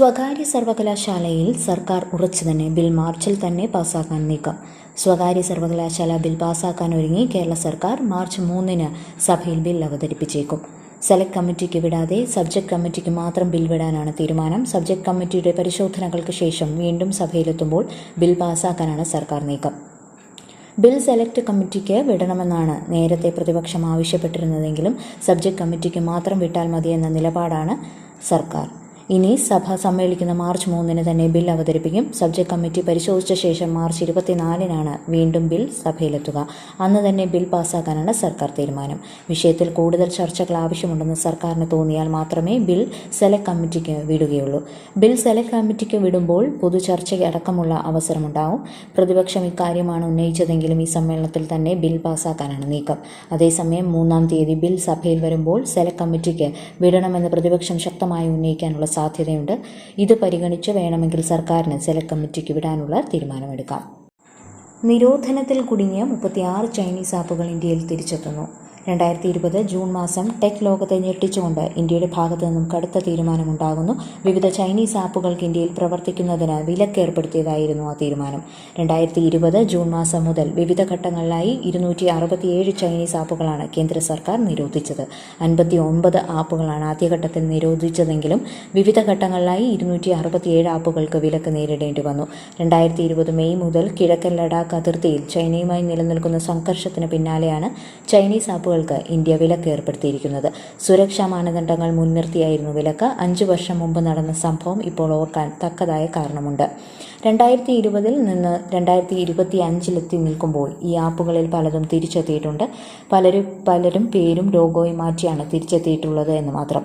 സ്വകാര്യ സർവകലാശാലയിൽ സർക്കാർ ഉറച്ചു തന്നെ ബിൽ മാർച്ചിൽ തന്നെ പാസാക്കാൻ നീക്കം. സ്വകാര്യ സർവകലാശാല ബിൽ പാസാക്കാൻ ഒരുങ്ങി കേരള സർക്കാർ മാർച്ച് മൂന്നിന് സഭയിൽ ബിൽ അവതരിപ്പിച്ചേക്കും. സെലക്ട് കമ്മിറ്റിക്ക് വിടാതെ സബ്ജക്ട് കമ്മിറ്റിക്ക് മാത്രം ബിൽ വിടാനാണ് തീരുമാനം. സബ്ജക്ട് കമ്മിറ്റിയുടെ പരിശോധനകൾക്ക് ശേഷം വീണ്ടും സഭയിലെത്തുമ്പോൾ ബിൽ പാസാക്കാനാണ് സർക്കാർ നീക്കം. ബിൽ സെലക്ട് കമ്മിറ്റിക്ക് വിടണമെന്നാണ് നേരത്തെ പ്രതിപക്ഷം ആവശ്യപ്പെട്ടിരുന്നതെങ്കിലും സബ്ജക്ട് കമ്മിറ്റിക്ക് മാത്രം വിട്ടാൽ മതിയെന്ന നിലപാടാണ് സർക്കാർ. ഇനി സഭ സമ്മേളിക്കുന്ന മാർച്ച് മൂന്നിന് തന്നെ ബിൽ അവതരിപ്പിക്കും. സബ്ജക്ട് കമ്മിറ്റി പരിശോധിച്ച ശേഷം മാർച്ച് ഇരുപത്തിനാലിനാണ് വീണ്ടും ബിൽ സഭയിലെത്തുക. അന്ന് തന്നെ ബിൽ പാസ്സാക്കാനാണ് സർക്കാർ തീരുമാനം. വിഷയത്തിൽ കൂടുതൽ ചർച്ചകൾ ആവശ്യമുണ്ടെന്ന് സർക്കാരിന് തോന്നിയാൽ മാത്രമേ ബിൽ സെലക്ട് കമ്മിറ്റിക്ക് വിടുകയുള്ളൂ. ബിൽ സെലക്ട് കമ്മിറ്റിക്ക് വിടുമ്പോൾ പൊതു ചർച്ചയ്ക്ക് അടക്കമുള്ള അവസരമുണ്ടാവും. പ്രതിപക്ഷം ഇക്കാര്യമാണ് ഉന്നയിച്ചതെങ്കിലും ഈ സമ്മേളനത്തിൽ തന്നെ ബിൽ പാസ്സാക്കാനാണ് നീക്കം. അതേസമയം മൂന്നാം തീയതി ബിൽ സഭയിൽ വരുമ്പോൾ സെലക്ട് കമ്മിറ്റിക്ക് വിടണമെന്ന് പ്രതിപക്ഷം ശക്തമായി ഉന്നയിക്കാനുള്ള സാധ്യതയുണ്ട്. ഇത് പരിഗണിച്ച് വേണമെങ്കിൽ സർക്കാരിന് സെലക്ട് കമ്മിറ്റിക്ക് വിടാനുള്ള തീരുമാനമെടുക്കാം. നിരോധനത്തിൽ കുടുങ്ങിയ മുപ്പത്തിയാറ് ചൈനീസ് ആപ്പുകൾ ഇന്ത്യയിൽ തിരിച്ചെത്തുന്നു. രണ്ടായിരത്തി ഇരുപത് ജൂൺ മാസം ടെക് ലോകത്തെ ഞെട്ടിച്ചുകൊണ്ട് ഇന്ത്യയുടെ ഭാഗത്തു നിന്നും കടുത്ത തീരുമാനമുണ്ടാകുന്നു. വിവിധ ചൈനീസ് ആപ്പുകൾക്ക് ഇന്ത്യയിൽ പ്രവർത്തിക്കുന്നതിന് വിലക്കേർപ്പെടുത്തിയതായിരുന്നു ആ തീരുമാനം. രണ്ടായിരത്തി ഇരുപത് ജൂൺ മാസം മുതൽ വിവിധ ഘട്ടങ്ങളിലായി ഇരുന്നൂറ്റി അറുപത്തിയേഴ് ചൈനീസ് ആപ്പുകളാണ് കേന്ദ്ര സർക്കാർ നിരോധിച്ചത്. അൻപത്തി ഒൻപത് ആപ്പുകളാണ് ആദ്യഘട്ടത്തിൽ നിരോധിച്ചതെങ്കിലും വിവിധ ഘട്ടങ്ങളിലായി ഇരുന്നൂറ്റി അറുപത്തിയേഴ് ആപ്പുകൾക്ക് വിലക്ക് നേരിടേണ്ടി വന്നു. രണ്ടായിരത്തി ഇരുപത് മെയ് മുതൽ കിഴക്കൻ ലഡാക്ക് അതിർത്തിയിൽ ചൈനയുമായി നിലനിൽക്കുന്ന സംഘർഷത്തിന് പിന്നാലെയാണ് ചൈനീസ് ആപ്പുകൾക്ക് ഇന്ത്യ വിലക്ക് ഏർപ്പെടുത്തിയിരിക്കുന്നത്. സുരക്ഷാ മാനദണ്ഡങ്ങൾ മുൻനിർത്തിയായിരുന്നു വിലക്ക്. അഞ്ചു വർഷം മുമ്പ് നടന്ന സംഭവം ഇപ്പോൾ ഓർക്കാൻ തക്കതായ കാരണമുണ്ട്. രണ്ടായിരത്തി ഇരുപതിൽ നിന്ന് രണ്ടായിരത്തി ഇരുപത്തി അഞ്ചിലെത്തി നിൽക്കുമ്പോൾ ഈ ആപ്പുകളിൽ പലതും തിരിച്ചെത്തിയിട്ടുണ്ട്. പലരും പലരും പേരും ലോഗോയും മാറ്റിയാണ് തിരിച്ചെത്തിയിട്ടുള്ളത് എന്ന് മാത്രം.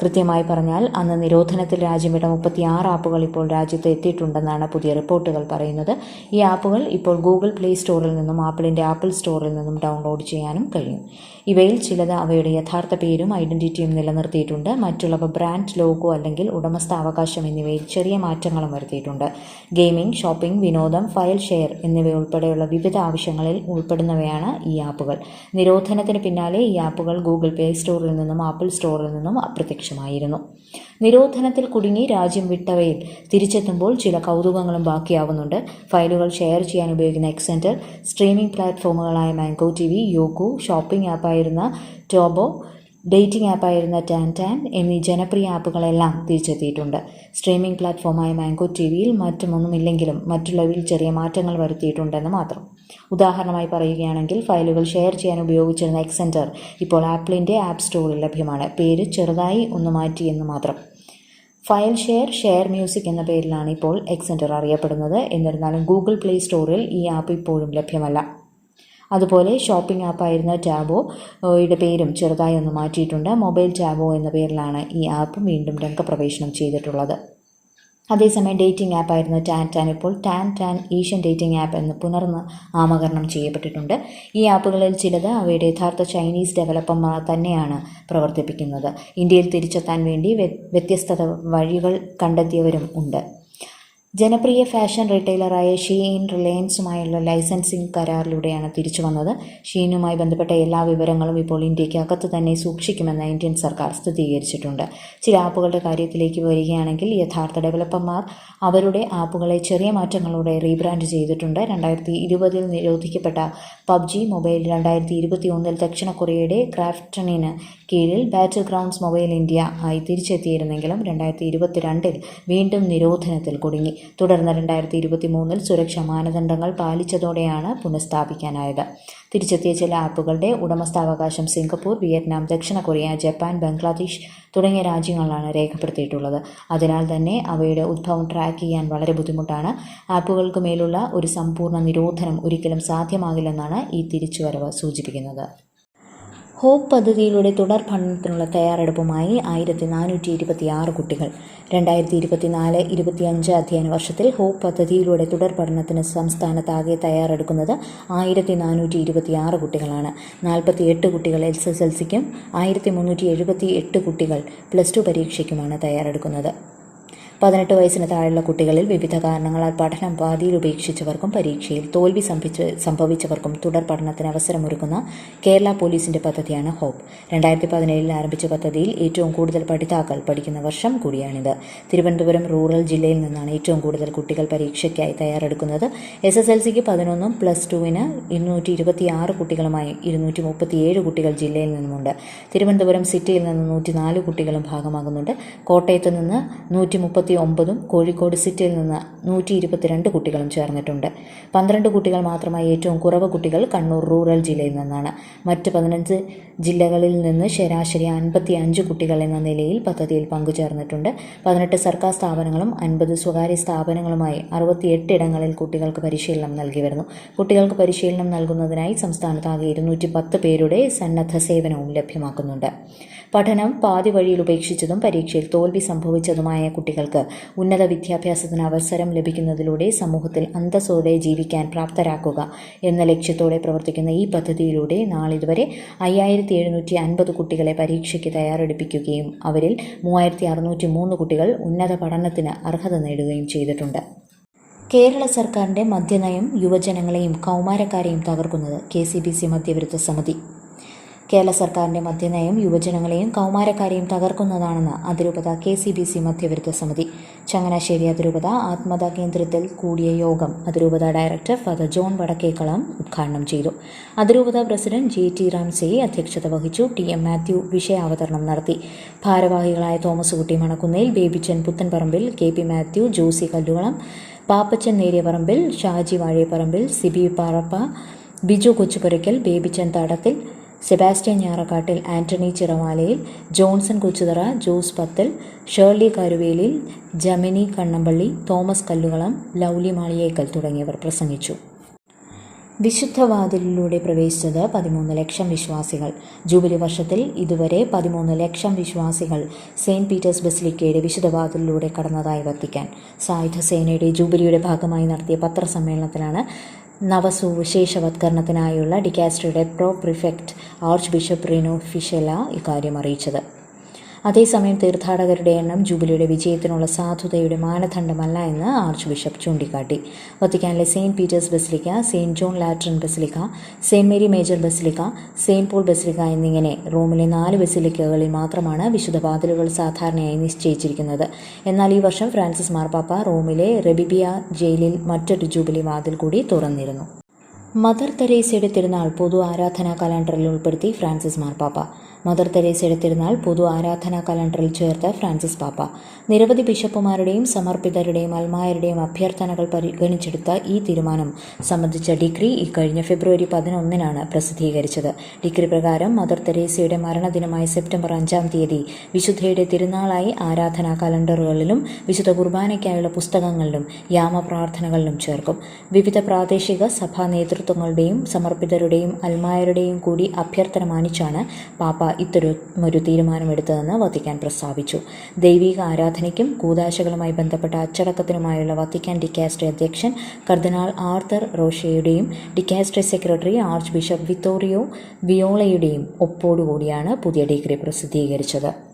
കൃത്യമായി പറഞ്ഞാൽ അന്ന് നിരോധനത്തിൽ രാജ്യമിട്ട മുപ്പത്തിയാറ് ആപ്പുകൾ ഇപ്പോൾ രാജ്യത്ത് എത്തിയിട്ടുണ്ടെന്നാണ് പുതിയ റിപ്പോർട്ടുകൾ പറയുന്നത്. ഈ ആപ്പുകൾ ഇപ്പോൾ ഗൂഗിൾ പ്ലേ സ്റ്റോറിൽ നിന്നും ആപ്പിളിന്റെ ആപ്പിൾ സ്റ്റോറിൽ നിന്നും ഡൗൺലോഡ് ചെയ്യാനും കഴിയും. ഇവയിൽ ചിലത് അവയുടെ യഥാർത്ഥ പേരും ഐഡന്റിറ്റിയും നിലനിർത്തിയിട്ടുണ്ട്. മറ്റുള്ളവ ബ്രാൻഡ് ലോഗോ അല്ലെങ്കിൽ ഉടമസ്ഥാവകാശം എന്നിവയിൽ ചെറിയ മാറ്റങ്ങളും വരുത്തിയിട്ടുണ്ട്. ഗെയിമിംഗ് ഷോപ്പിംഗ് വിനോദം ഫയൽ ഷെയർ എന്നിവയുൾപ്പെടെയുള്ള വിവിധ ആവശ്യങ്ങളിൽ ഉൾപ്പെടുന്നവയാണ് ഈ ആപ്പുകൾ. നിരോധനത്തിന് പിന്നാലെ ഈ ആപ്പുകൾ ഗൂഗിൾ പ്ലേ സ്റ്റോറിൽ നിന്നും ആപ്പിൾ സ്റ്റോറിൽ നിന്നും അപ്രത്യക്ഷമായിരുന്നു. നിരോധനത്തിൽ കുടുങ്ങി രാജ്യം വിട്ടവയിൽ തിരിച്ചെത്തുമ്പോൾ ചില കൗതുകങ്ങളും ബാക്കിയാവുന്നുണ്ട്. ഫയലുകൾ ഷെയർ ചെയ്യാൻ ഉപയോഗിക്കുന്ന എക്സെന്റർ സ്ട്രീമിംഗ് പ്ലാറ്റ്ഫോമുകളായ മാംഗോ ടി വി യോഗു ഷോപ്പിംഗ് ആപ്പായിരുന്ന ടോബോ ഡേറ്റിംഗ് ആപ്പായിരുന്ന ടാൻ ടാൻ എന്നീ ജനപ്രിയ ആപ്പുകളെല്ലാം തിരിച്ചെത്തിയിട്ടുണ്ട്. സ്ട്രീമിംഗ് പ്ലാറ്റ്ഫോമായ മാംഗോ ടി വിയിൽ മറ്റുമൊന്നുമില്ലെങ്കിലും മറ്റുള്ളവയിൽ ചെറിയ മാറ്റങ്ങൾ വരുത്തിയിട്ടുണ്ടെന്ന് മാത്രം. ഉദാഹരണമായി പറയുകയാണെങ്കിൽ ഫയലുകൾ ഷെയർ ചെയ്യാൻ ഉപയോഗിച്ചിരുന്ന എക്സെന്റർ ഇപ്പോൾ ആപ്പിളിന്റെ ആപ്പ് സ്റ്റോറിൽ ലഭ്യമാണ്. പേര് ചെറുതായി ഒന്ന് മാറ്റി എന്ന് മാത്രം. ഫയൽ ഷെയർ ഷെയർ മ്യൂസിക് എന്ന പേരിലാണ് ഇപ്പോൾ എക്സെന്റർ അറിയപ്പെടുന്നത്. എന്നിരുന്നാലും ഗൂഗിൾ പ്ലേ സ്റ്റോറിൽ ഈ ആപ്പ് ഇപ്പോഴും ലഭ്യമല്ല. അതുപോലെ ഷോപ്പിംഗ് ആപ്പായിരുന്ന ടാബോ യുടെ പേരും ചെറുതായി ഒന്ന് മാറ്റിയിട്ടുണ്ട്. മൊബൈൽ ടാബോ എന്ന പേരിലാണ് ഈ ആപ്പ് വീണ്ടും രംഗപ്രവേശനം ചെയ്തിട്ടുള്ളത്. അതേസമയം ഡേറ്റിംഗ് ആപ്പായിരുന്ന ടാൻ ടാൻ ഇപ്പോൾ tan tan Asian dating app എന്ന് പുനർന്ന് നാമകരണം ചെയ്യപ്പെട്ടിട്ടുണ്ട്. ഈ ആപ്പുകളിൽ ചിലത് അവയുടെ യഥാർത്ഥ ചൈനീസ് ഡെവലപ്പർമാർ തന്നെയാണ് പ്രവർത്തിപ്പിക്കുന്നത്. ഇന്ത്യയിൽ തിരിച്ചെത്താൻ വേണ്ടി വ്യത്യസ്ത വഴികൾ കണ്ടെത്തിയവരും ഉണ്ട്. ജനപ്രിയ ഫാഷൻ റീറ്റെയിലറായ ഷീൻ റിലയൻസുമായുള്ള ലൈസൻസിംഗ് കരാറിലൂടെയാണ് തിരിച്ചു വന്നത്. ഷീനുമായി ബന്ധപ്പെട്ട എല്ലാ വിവരങ്ങളും ഇപ്പോൾ ഇന്ത്യയ്ക്ക് അകത്ത് തന്നെ സൂക്ഷിക്കുമെന്ന് ഇന്ത്യൻ സർക്കാർ സ്ഥിരീകരിച്ചിട്ടുണ്ട്. ചില ആപ്പുകളുടെ കാര്യത്തിലേക്ക് വരികയാണെങ്കിൽ യഥാർത്ഥ ഡെവലപ്പർമാർ അവരുടെ ആപ്പുകളെ ചെറിയ മാറ്റങ്ങളോടെ റീബ്രാൻഡ് ചെയ്തിട്ടുണ്ട്. രണ്ടായിരത്തി ഇരുപതിൽ നിരോധിക്കപ്പെട്ട പബ്ജി മൊബൈൽ രണ്ടായിരത്തി ഇരുപത്തി ഒന്നിൽ ദക്ഷിണ കൊറിയയുടെ ക്രാഫ്റ്റണിന് കീഴിൽ ബാറ്റിൽ ഗ്രൗണ്ട്സ് മൊബൈൽ ഇന്ത്യ ആയി തിരിച്ചെത്തിയിരുന്നെങ്കിലും രണ്ടായിരത്തി ഇരുപത്തിരണ്ടിൽ വീണ്ടും നിരോധനത്തിൽ കുടുങ്ങി. തുടർന്ന് രണ്ടായിരത്തി ഇരുപത്തി മൂന്നിൽ സുരക്ഷാ മാനദണ്ഡങ്ങൾ പാലിച്ചതോടെയാണ് പുനഃസ്ഥാപിക്കാനായത്. തിരിച്ചെത്തിയ ചില ആപ്പുകളുടെ ഉടമസ്ഥാവകാശം സിംഗപ്പൂർ വിയറ്റ്നാം ദക്ഷിണ കൊറിയ ജപ്പാൻ ബംഗ്ലാദേശ് തുടങ്ങിയ രാജ്യങ്ങളിലാണ് രേഖപ്പെടുത്തിയിട്ടുള്ളത്. അതിനാൽ തന്നെ അവയുടെ ഉദ്ഭവം ട്രാക്ക് ചെയ്യാൻ വളരെ ബുദ്ധിമുട്ടാണ്. ആപ്പുകൾക്ക് മേലുള്ള ഒരു സമ്പൂർണ നിരോധനം ഒരിക്കലും സാധ്യമാകില്ലെന്നാണ് ഈ തിരിച്ചുവരവ് സൂചിപ്പിക്കുന്നത്. ഹോപ്പ് പദ്ധതിയിലൂടെ തുടർ പഠനത്തിനുള്ള തയ്യാറെടുപ്പുമായി ആയിരത്തി നാനൂറ്റി ഇരുപത്തി ആറ് കുട്ടികൾ. രണ്ടായിരത്തി ഇരുപത്തിനാല് ഇരുപത്തിയഞ്ച് അധ്യയന വർഷത്തിൽ ഹോപ്പ് പദ്ധതിയിലൂടെ തുടർ പഠനത്തിന് സംസ്ഥാനത്താകെ തയ്യാറെടുക്കുന്നത് ആയിരത്തി നാനൂറ്റി ഇരുപത്തി ആറ് കുട്ടികളാണ്. നാൽപ്പത്തി എട്ട് കുട്ടികൾ എസ് എസ് എൽ സിക്കും ആയിരത്തി മുന്നൂറ്റി എഴുപത്തി എട്ട് കുട്ടികൾ പ്ലസ് ടു പരീക്ഷയ്ക്കുമാണ് തയ്യാറെടുക്കുന്നത്. പതിനെട്ട് വയസ്സിന് താഴെയുള്ള കുട്ടികളിൽ വിവിധ കാരണങ്ങളാൽ പഠനം പാതിയിൽ ഉപേക്ഷിച്ചവർക്കും പരീക്ഷയിൽ തോൽവി സംഭവിച്ച സംഭവിച്ചവർക്കും തുടർ പഠനത്തിന് അവസരമൊരുക്കുന്ന കേരള പോലീസിന്റെ പദ്ധതിയാണ് ഹോപ്പ്. രണ്ടായിരത്തി പതിനേഴിൽ ആരംഭിച്ച പദ്ധതിയിൽ ഏറ്റവും കൂടുതൽ പഠിതാക്കൾ പഠിക്കുന്ന വർഷം കൂടിയാണിത്. തിരുവനന്തപുരം റൂറൽ ജില്ലയിൽ നിന്നാണ് ഏറ്റവും കൂടുതൽ കുട്ടികൾ പരീക്ഷയ്ക്കായി തയ്യാറെടുക്കുന്നത്. എസ് എസ് എൽ സിക്ക് പതിനൊന്നും പ്ലസ് ടുവിന് ഇരുന്നൂറ്റി ഇരുപത്തിയാറ് കുട്ടികളുമായി ഇരുന്നൂറ്റി മുപ്പത്തിയേഴ് കുട്ടികൾ ജില്ലയിൽ നിന്നുമുണ്ട്. തിരുവനന്തപുരം സിറ്റിയിൽ നിന്ന് നൂറ്റിനാല് കുട്ടികളും ഭാഗമാകുന്നുണ്ട്. കോട്ടയത്ത് നിന്ന് നൂറ്റി മുപ്പത്തി ഒമ്പതും കോഴിക്കോട് സിറ്റിയിൽ നിന്ന് നൂറ്റി ഇരുപത്തിരണ്ട് കുട്ടികളും ചേർന്നിട്ടുണ്ട്. പന്ത്രണ്ട് കുട്ടികൾ മാത്രമായി ഏറ്റവും കുറവ് കുട്ടികൾ കണ്ണൂർ റൂറൽ ജില്ലയിൽ നിന്നാണ്. മറ്റ് പതിനഞ്ച് ജില്ലകളിൽ നിന്ന് ശരാശരി അൻപത്തി അഞ്ച് കുട്ടികൾ എന്ന നിലയിൽ പദ്ധതിയിൽ പങ്കുചേർന്നിട്ടുണ്ട്. പതിനെട്ട് സർക്കാർ സ്ഥാപനങ്ങളും അൻപത് സ്വകാര്യ സ്ഥാപനങ്ങളുമായി അറുപത്തിയെട്ട് ഇടങ്ങളിൽ കുട്ടികൾക്ക് പരിശീലനം നൽകി വരുന്നു. കുട്ടികൾക്ക് പരിശീലനം നൽകുന്നതിനായി സംസ്ഥാനത്താകെ ഇരുന്നൂറ്റി പത്ത് പേരുടെ സന്നദ്ധ സേവനവും ലഭ്യമാക്കുന്നുണ്ട്. പഠനം പാതി വഴിയിൽ ഉപേക്ഷിച്ചതും പരീക്ഷയിൽ തോൽവി സംഭവിച്ചതുമായ കുട്ടികൾക്ക് ഉന്നത വിദ്യാഭ്യാസത്തിന് അവസരം ലഭിക്കുന്നതിലൂടെ സമൂഹത്തിൽ അന്തസ്സോടെ ജീവിക്കാൻ പ്രാപ്തരാക്കുക എന്ന ലക്ഷ്യത്തോടെ പ്രവർത്തിക്കുന്ന ഈ പദ്ധതിയിലൂടെ നാളിതുവരെ അയ്യായിരത്തി എഴുന്നൂറ്റി അൻപത് കുട്ടികളെ പരീക്ഷയ്ക്ക് തയ്യാറെടുപ്പിക്കുകയും അവരിൽ മൂവായിരത്തി അറുന്നൂറ്റി മൂന്ന് കുട്ടികൾ ഉന്നത പഠനത്തിന് അർഹത നേടുകയും ചെയ്തിട്ടുണ്ട്. കേരള സർക്കാരിന്റെ മദ്യനയം യുവജനങ്ങളെയും കൗമാരക്കാരെയും തകർക്കുന്നത് കെ സി ബി സി മദ്യവിരുദ്ധ സമിതി. കേരള സർക്കാരിന്റെ മദ്യനയം യുവജനങ്ങളെയും കൗമാരക്കാരെയും തകർക്കുന്നതാണെന്ന് അതിരൂപത കെ സി ബി സി മധ്യവിരുദ്ധ സമിതി. ചങ്ങനാശ്ശേരി അതിരൂപത ആത്മത കേന്ദ്രത്തിൽ കൂടിയ യോഗം അതിരൂപത ഡയറക്ടർ ഫാദർ ജോൺ വടക്കേക്കളം ഉദ്ഘാടനം ചെയ്തു. അതിരൂപത പ്രസിഡന്റ് ജെ ടി റാംസെ അധ്യക്ഷത വഹിച്ചു. ടി എം മാത്യു വിഷയാവതരണം നടത്തി. ഭാരവാഹികളായ തോമസ് കുട്ടി മണക്കുന്നേൽ ബേബിച്ചൻ പുത്തൻപറമ്പിൽ കെ പി മാത്യു ജോസി കല്ലുകളം പാപ്പച്ചൻ നേരിയപറമ്പിൽ ഷാജി വാഴയപ്പറമ്പിൽ സിബി പാറപ്പ ബിജു കൊച്ചുപുരയ്ക്കൽ ബേബിച്ചൻ തടത്തിൽ സെബാസ്റ്റ്യൻ ഞാറക്കാട്ടിൽ ആന്റണി ചിറമാലയിൽ ജോൺസൺ കൊച്ചുതറ ജോസ് പത്തൽ ഷേർലി കരുവേലിൽ ജമിനി കണ്ണമ്പള്ളി തോമസ് കല്ലുകളം ലൗലി മാളിയേക്കൽ തുടങ്ങിയവർ പ്രസംഗിച്ചു. വിശുദ്ധവാതിലിലൂടെ പ്രവേശിച്ചത് പതിമൂന്ന് ലക്ഷം വിശ്വാസികൾ. ജൂബിലി വർഷത്തിൽ ഇതുവരെ പതിമൂന്ന് ലക്ഷം വിശ്വാസികൾ സെയിന്റ് പീറ്റേഴ്സ് ബസിലിക്കയുടെ വിശുദ്ധവാതിലിലൂടെ കടന്നതായി വത്തിക്കാൻ സായുധ സേനയുടെ ജൂബിലിയുടെ ഭാഗമായി നടത്തിയ പത്രസമ്മേളനത്തിലാണ് നവസുവിശേഷവത്കരണത്തിനായുള്ള ഡിക്കാസ്ട്രിയുടെ pro prefect archbishop Rino Fisichella ഇക്കാര്യം അറിയിച്ചത്. അതേസമയം തീർത്ഥാടകരുടെ എണ്ണം ജൂബിലിയുടെ വിജയത്തിനുള്ള സാധുതയുടെ മാനദണ്ഡമല്ല എന്ന് ആർച്ച് ബിഷപ്പ് ചൂണ്ടിക്കാട്ടി. വത്തിക്കാനിലെ Saint Peter's Basilica Saint John Lateran Basilica Saint Mary Major Basilica Saint Paul Basilica എന്നിങ്ങനെ റോമിലെ നാല് ബസിലിക്കകളിൽ മാത്രമാണ് വിശുദ്ധ വാതിലുകൾ സാധാരണയായി നിശ്ചയിച്ചിരിക്കുന്നത്. എന്നാൽ ഈ വർഷം ഫ്രാൻസിസ് മാർപ്പാപ്പ റോമിലെ റെബിബിയ ജയിലിൽ മറ്റൊരു ജൂബിലി വാതിൽ കൂടി തുറന്നിരുന്നു. മദർ തെരേസയുടെ തിരുനാൾ പൊതു ആരാധനാ കലണ്ടറിൽ ഉൾപ്പെടുത്തി ഫ്രാൻസിസ് മാർപ്പാപ്പ. മദർ തെരേസയുടെ തിരുനാൾ പൊതു ആരാധനാ കലണ്ടറിൽ ചേർത്ത് ഫ്രാൻസിസ് പാപ്പ. നിരവധി ബിഷപ്പുമാരുടെയും സമർപ്പിതരുടെയും അൽമായരുടെയും അഭ്യർത്ഥനകൾ പരിഗണിച്ചെടുത്ത ഈ തീരുമാനം സംബന്ധിച്ച ഡിഗ്രി ഇക്കഴിഞ്ഞ ഫെബ്രുവരി പതിനൊന്നിനാണ് പ്രസിദ്ധീകരിച്ചത്. ഡിഗ്രി പ്രകാരം മദർ തെരേസയുടെ മരണദിനമായ സെപ്റ്റംബർ അഞ്ചാം തീയതി വിശുദ്ധയുടെ തിരുനാളായി ആരാധനാ കലണ്ടറുകളിലും വിശുദ്ധ കുർബാനയ്ക്കായുള്ള പുസ്തകങ്ങളിലും യാമ പ്രാർത്ഥനകളിലും ചേർക്കും. വിവിധ പ്രാദേശിക സഭാ നേതൃത്വങ്ങളുടെയും സമർപ്പിതരുടെയും അൽമായരുടെയും കൂടി അഭ്യർത്ഥന മാനിച്ചാണ് പാപ്പ ഇത്തരമൊരു തീരുമാനമെടുത്തതെന്ന് വത്തിക്കാൻ പ്രസ്താവിച്ചു. ദൈവിക ആരാധനയ്ക്കും കൂതാശകളുമായി ബന്ധപ്പെട്ട അച്ചടക്കത്തിനുമായുള്ള വത്തിക്കാൻ ഡിക്കാസ്ട്രി അധ്യക്ഷൻ കർദിനാൾ ആർത്തർ റോഷയുടെയും dicastery secretary archbishop Vittorio വിയോളയുടെയും ഒപ്പോടുകൂടിയാണ് പുതിയ ഡിഗ്രി പ്രസിദ്ധീകരിച്ചത്.